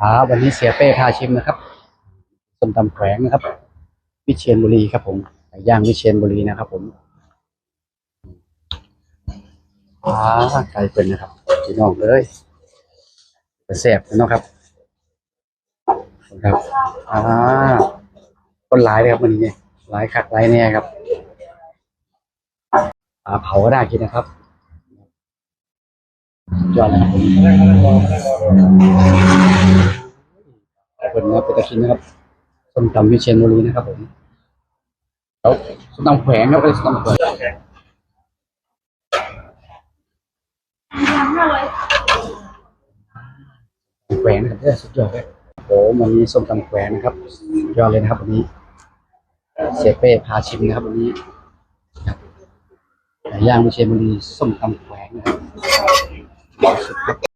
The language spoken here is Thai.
ครับวันนี้เสียเป้พาชิมนะครับส้มตำแขวงนะครับ วิเชียรบุรีครับผมไก่ย่างวิเชียรบุรีนะครับ ผมอ่าไก่เป็นนะครับพี่น้องเลยแซ่บนะครับครับอ่าคนหลายเลยครับวันนี้เนี่ยหลายคักหลายแน่ครับปลาเผาก็ได้กินนะครับสุดยอด เลยครับผมขอบคุณนะครับเป็นตะคินนะครับส้มตำวิเชียรบุรีนะครับผมแล้วส้มตำแขวงครับเป็นส้มตำแขวงแขวงนะครับเนี่ยสุดยอดเลยโอ้วันนี้ส้มตำแขวงนะครับสุดยอดเลยนะครับวันนี้เสเป้พาชิมนะครับวันนี้ย่างวิเชียรบุรีส้มตำแขวงนะครับสุดครับ